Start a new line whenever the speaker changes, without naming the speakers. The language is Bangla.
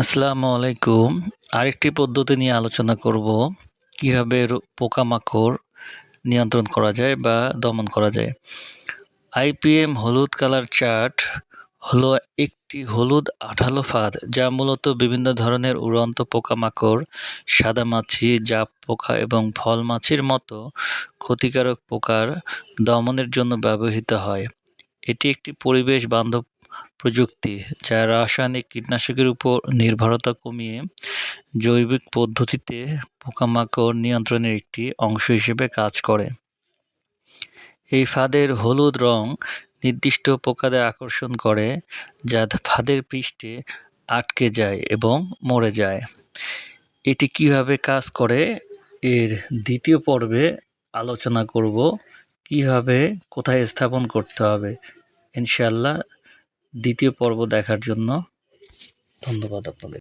আসসালামু আলাইকুম। আরেকটি পদ্ধতি নিয়ে আলোচনা করব, কীভাবে পোকামাকড় নিয়ন্ত্রণ করা যায় বা দমন করা যায়। আইপিএম হলুদ কালার চার্ট হলো একটি হলুদ আঠালো ফাঁদ যা মূলত বিভিন্ন ধরনের উড়ন্ত পোকামাকড়, সাদা মাছি, জাপ পোকা এবং ফল মাছির মতো ক্ষতিকারক পোকার দমনের জন্য ব্যবহৃত হয়। এটি একটি পরিবেশ বান্ধব প্রযুক্তি, যা রাসায়নিক কীটনাশকের উপর নির্ভরতা কমিয়ে জৈবিক পদ্ধতিতে পোকামাকড় নিয়ন্ত্রণের একটি অংশ হিসেবে কাজ করে। এই ফাঁদের হলুদ রং নির্দিষ্ট পোকাদের আকর্ষণ করে, যা ফাঁদের পৃষ্ঠে আটকে যায় এবং মরে যায়। এটি কীভাবে কাজ করে, এর দ্বিতীয় পর্বে আলোচনা করব। কীভাবে, কোথায় স্থাপন করতে হবে? ইনশাল্লাহ দ্বিতীয় পর্ব দেখার জন্য ধন্যবাদ আপনাদের।